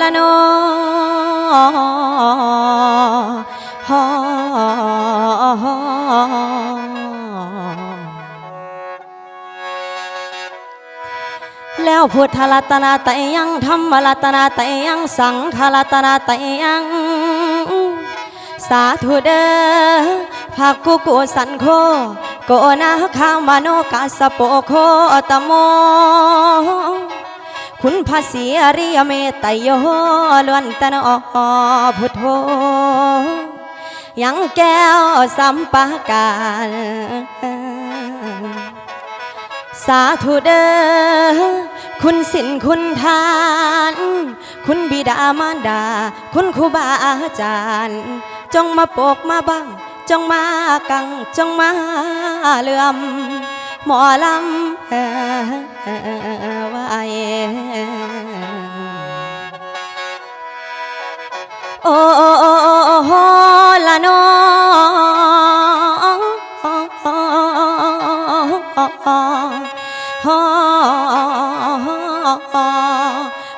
ละนอฮอแล้วพุทธรัตนาตยังธรรมรัตนาตยังสังฆรัตนาตยังสาธุเดอภาคกุกุสันโคโกนาคามโนกาสโปโคตโม คุณพระศรีอริยเมตไตรโยล้วนตนอพุทโธยังแก้วสัมปาการสาธุเด้อคุณสินคุณทาน คุณบิดามารดา คุณครูบาอาจารย์ จงมาโปกมาบัง จงมากัง จงมาเลื่อม หมอลำไว้โอ้โอ้โอ้โอ้โอ้โหละน้อง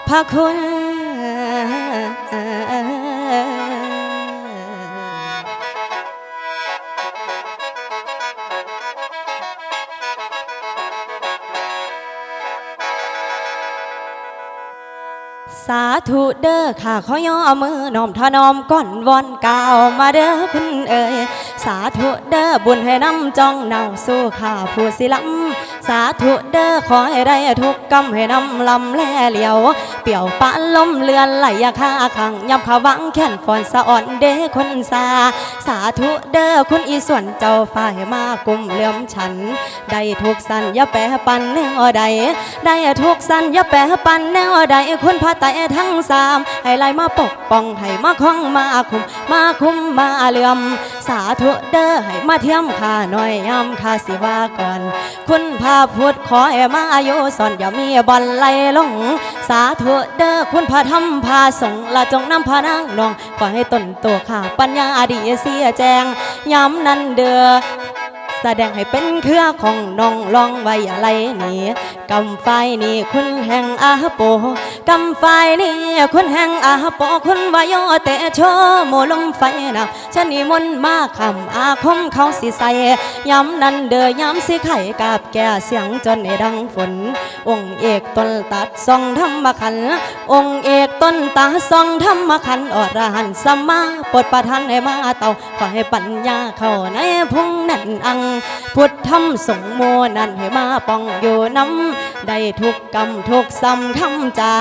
พระคุณ ธุเด้อค่ะขอย่อมือน้อมทนอมก่อนวอนกล่าวมาเด้อคุณเอ๋ย สาธุเด้อบุญให้น้ำจองเนาสู้ข้าผู้สิลำสาธุเด้อขอให้ได้ทุกกรรมให้น้ำลำแล่เหลียว เปี่ยวปานลมเลือนไหลยาคาขังยับขาวังแขนฟอนสะอ่อนเด้คนสา สาธุเด้อคุณอีส่วนเจ้าฝ่ายมากุมเลื่อมฉัน ได้ทุกสันย่าแปรปันแนวใดได้ทุกสันย่าแปรปันแนวใดคุณพระไตทั้งสามให้ไล่มาปกป้องให้มาคล้องมาคุมมาคุมมาเลื่อมสาธุเด้อให้มาเทียมข้าหน่อยย้ำข้าสิว่าก่อน คุณพระพุทธขอให้มาอายุสอนอย่ามีบอลไหลลง สาธุเด้อคุณพระธรรมพาสงละจงนำพระนางนอง ขอให้ตนตัวข้าปัญญาดีเสียแจงย้ำนั้นเด้อแสดงให้เป็นเครือของน้องลองไว้อะไรนี่กำไฟนี่คุณแห่งอาโป กำไฟนี่คุณแห่งอาโปคุณวายโยเตโชโมลมไฟนะชะนิมนต์มาคำอาคมเขาสิใส่ย้ำนั้นเด้อย้ำสิไข่กับแก่เสียงจนในดังฝน องค์เอกต้นตัดทรงธรรมขัน องค์เอกต้นตาทรงธรรมขันอรหันต์สัมมาปดประทานให้มาเต่าขอให้ปัญญาเข้าในพุงนั่นอัง พุทธธรรมสงฆ์โมนั่นให้มาป้องอยู่น้ำได้ทุกกรรมทุกซ้ำคำจา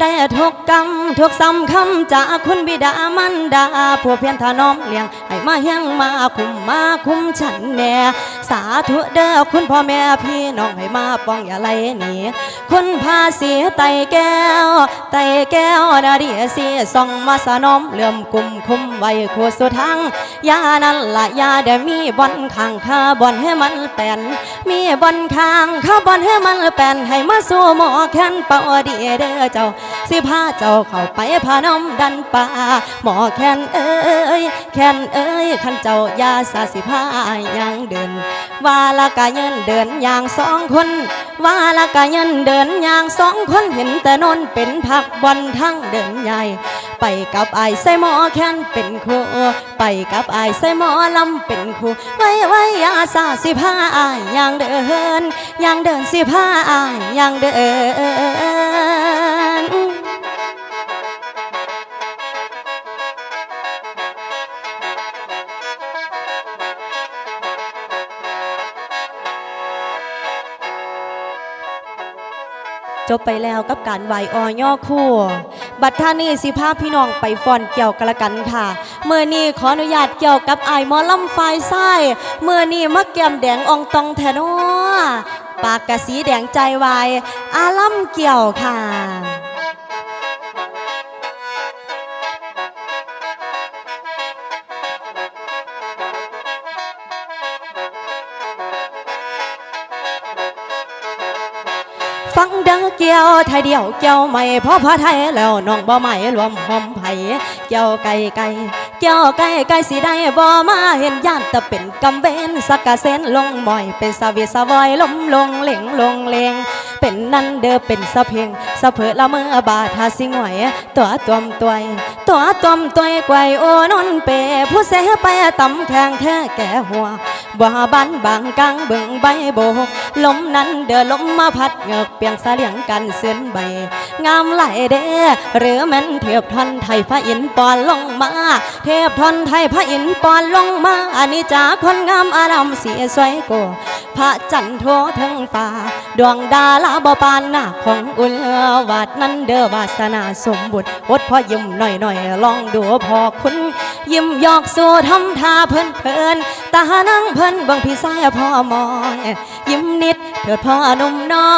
ได้ทุกกรรมทุกซ้ำคำจาคุณบิดามันดาผู้เพียรถนอมเลี้ยงให้มาเฮียงมาคุมมาคุมฉันแน่ สาธุเด้อคุณพ่อแม่พี่น้องให้มาป้องอย่าไล่หนีคุณพาเสียไตแก้ว ไตแก้วนาดีเสียส่องมาสนมเลื่อมกุมคุ้มไว้โคสุทังยานั้นละยาเดมีบอนข้างข้าบอนให้มันแปนมีบอนข้างข้าบอนให้มันแปนให้มาสู่หมอแค้นเป่าดีเด้อเจ้าสิพาเจ้าเข้าไปพานมดันป่าหมอแค้นเอ้ยแค้นเอ้ยขันเจ้ายาสาสิพายังเดินว่าละกาเยินเดินอย่างสองคน ว่าละกาเยินเดินอย่างสองคนเห็นแต่นนเป็นผักบอลทั้งเดินใหญ่ ไปกับไอ้ใส่หมอแค้นเป็นครูไปกับไอ้ใส่หมอลำเป็นครูไว้ไว้ยาสาสิพาอายอย่างเดินอย่างเดินสิพาอายอย่างเดิน จบไปแล้วกับการไหวออย่อคู่ บัดท่านี้สิภาพพี่น้องไปฟอนเกี่ยวกันละกันค่ะ เมื่อนี้ขออนุญาตเกี่ยวกับไอหมอลำไฟไส้เมื่อนี้มะแกมแดงอองตองแทนอปากกะสีแดงใจวายอาล่ำเกี่ยวค่ะ ฟังเด้อเกี่ยวไทยเดียวเกี่ยวใหม่เพราะพระไทยแล้วน้องบ่ใหม่รวมหอมไผ่เกี่ยวไก่ไก่เกี่ยวไก่ไก่สิได้บ่มาเห็นย่านแต่เป็นกำเวนสักกะเส้นลงหมอยเป็นสาวิสวอยล้มลงเหลงลงเลงเป็นนั่นเด้อเป็นสะเพียงสะเพอละเมื่อบาทาสิงหวยตัวตวมตวยตัวตวมตวยไกวโอนนเปผู้เสไปตำแข่งแท้แก่หัว บ่บันบางกังเบิ่งใบโบกลมนั้นเดือลมมาพัดเหงือกเปียงสะเลียงกันเส้นใบ งามไหลเด้หรือแม่นเทียบทันไทยพระอินทร์ปอนลงมา เทพทอนไทยพระอินทร์ปอนลงมาอันนี้จาคนงามอารามเสียสวยกพระจันทร์ทั่วทั้งฟ้า ดวงดาลาบปานหน้าของอุลวาดนั้นเดอวาสนาสมบุตรอดพอยิ้มหน่อยหน่อยๆลองดูพอคุณ ยิ้มหยอกสู่ทำท่าเพลินเพลินตานั่งเพลินเบังพี่สายพ่อมอยยิ้มนิดเถิดพ่อนุ่มน้อ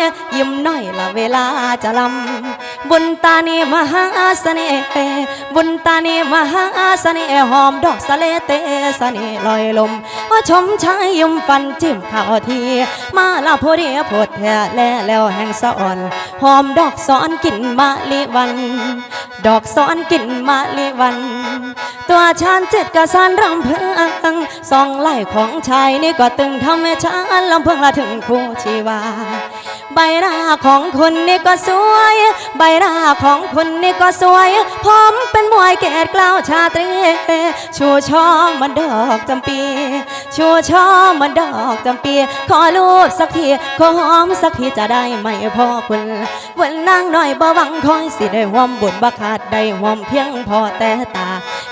ยยิ้มหน่อยละเวลาจะลำบุญตานีมหาเสน่ห์ บุญตานีมหาเสน่ห์หอมดอกสะเลเตเสน่ห์ลอยลมว่าชมชายยิ้มฟันจิ้มข่าวที มาละพอดียพดแท้แลแล้วแห่งสะอ่อน หอมดอกซ้อนกลิ่นมะลิวัน ดอกซ้อนกลิ่นมะลิวัน ตัวชานเจ็ดกระสานรำเพิงสองไหล่ของชายนี่ก็ตึงทำให้ชานลำเพิงละถึงคู่ชีวา ใบหน้าของคุณนี่ก็สวย ใบหน้าของคุณนี่ก็สวย ผมเป็นมวยเกตกล้าวชาตรี ชูช่อมันดอกจำปี ชูช่อมันดอกจำปี ขอรูปสักที ขอหอมสักทีจะได้ไหมพ่อคุณวันนางหน่อยบ่หวังคอยสิได้หวมบุญบักขาดได้หวมเพียงพอแต่ตา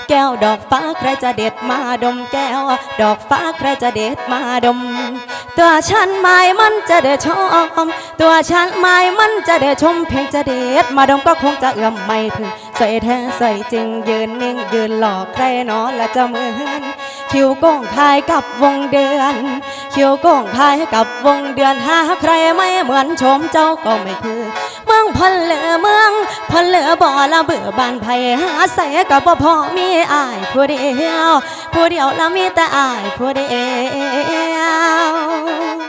แก้วดอกฟ้าใครจะเด็ดมาดมแก้ว ดอกฟ้าใครจะเด็ดมาดม ตัวฉันไม่มันจะได้ชม ตัวฉันไม่มันจะได้ชม เพียงจะเด็ดมาดมก็คงจะเอื้อมไม่ถึงใส่แท้ใส่จริงยืนนิ่งยืนหลอกใครหนอและจะเหมือนคิวโก้งคายกับวงเดือนคิวโก้งคายกับวงเดือนหาใครไม่เหมือนชมเจ้าก็ไม่คือ เมืองพลเหลือเมือง พอเหลือบ่อละเบื่อบานไผหาใส่กับบ่พอมีอายผู้เดียว ผู้เดียวละมีแต่อายผู้เดียว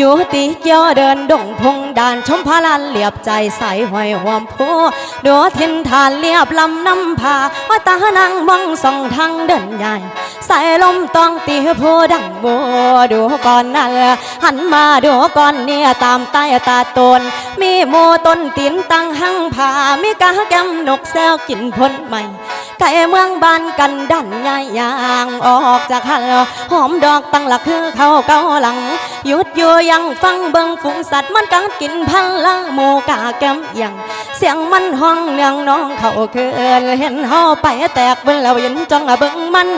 อยู่ตีเกี่ยวเดินดงพงดานชมพาลันเหลียบใจใสห้อยหวมพูดัวทินทานเลียบลำน้ำพาว่าตานังมองส่องทางเดินใหญ่ใส่ลมต้องตีโพดังโบดูก่อนนั่นหันมาดูก่อนเนี่ยตามใต้ตาตน มีโมต้นตีนตั้งหังผามีกาแก้มนกแซวกินพ้นใหม่ ไก่เมืองบ้านกันดันยายยางออกจากหันหอมดอกตั้งหลักคือเขาเกาหลังหยุดอยู่ยังฟังเบิงฝูงสัตว์มันกัดกินพันละหมูกาแก้มยังเสียงมันห้องเลี้ยงน้องเขาเคืนเห็นเฮาไปแตกเบิ่งแล้วยันจ้องเบิ่งมัน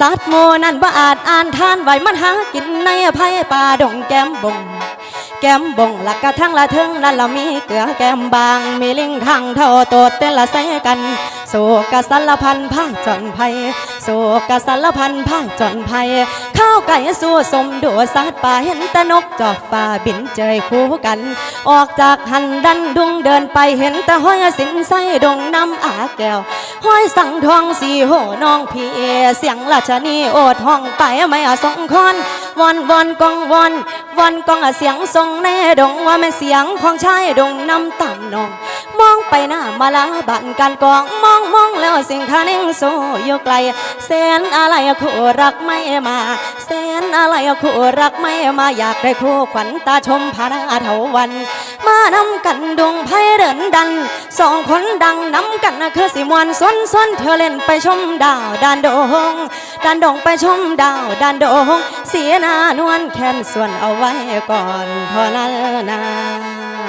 สัตว์หมูนั่นบ่อาจอ่านทานไหวมันหากินในไผ่ป่าดงแก้มบง แก้มบงหละกกระทั้งละทิงนั่นละมีเกลือแก้มบาง มีลิงทางเท่าโตดเต้นละใส่กันโศกสารพันผ้าจอนไพโศกสารพันผ้าจอนไพข้าวไก่สู้สมดูสัตว์ป่าเห็นต่นกจอกฟ้าบินเจยคู่กัน ออกจากหันดันดุงเดินไปเห็นแต่ห้อยสินใส่ดงน้ำอาแก้วห้อยสังทองสีโหน้องพี่เสียงราชนีโอดห้องไปไม่อสองคอน วอนวอนกองวอนวอนกองเสียงทรงแน่ดงว่าแม่นเสียงของชายดงน้ำต่ำนอง มองไปหน้ามาลาบันการกองมองมองแล้วสิ่งคานิ่งโซอยู่ไกลแสนอะไรคู่รักไม่มาแสนอะไรคู่รักไม่มาอยากได้คู่ขวัญตาชมพานาเถาวัน มานำกันดวงไพ่เดินดันสองคนดังนำกันคือสิมวนสนสนเธอเล่นไปชมดาวดานโดงดานดงไปชมดาวดานโดงเสียหนานวลแค้นส่วนเอาไว้ก่อนพอนั้นนา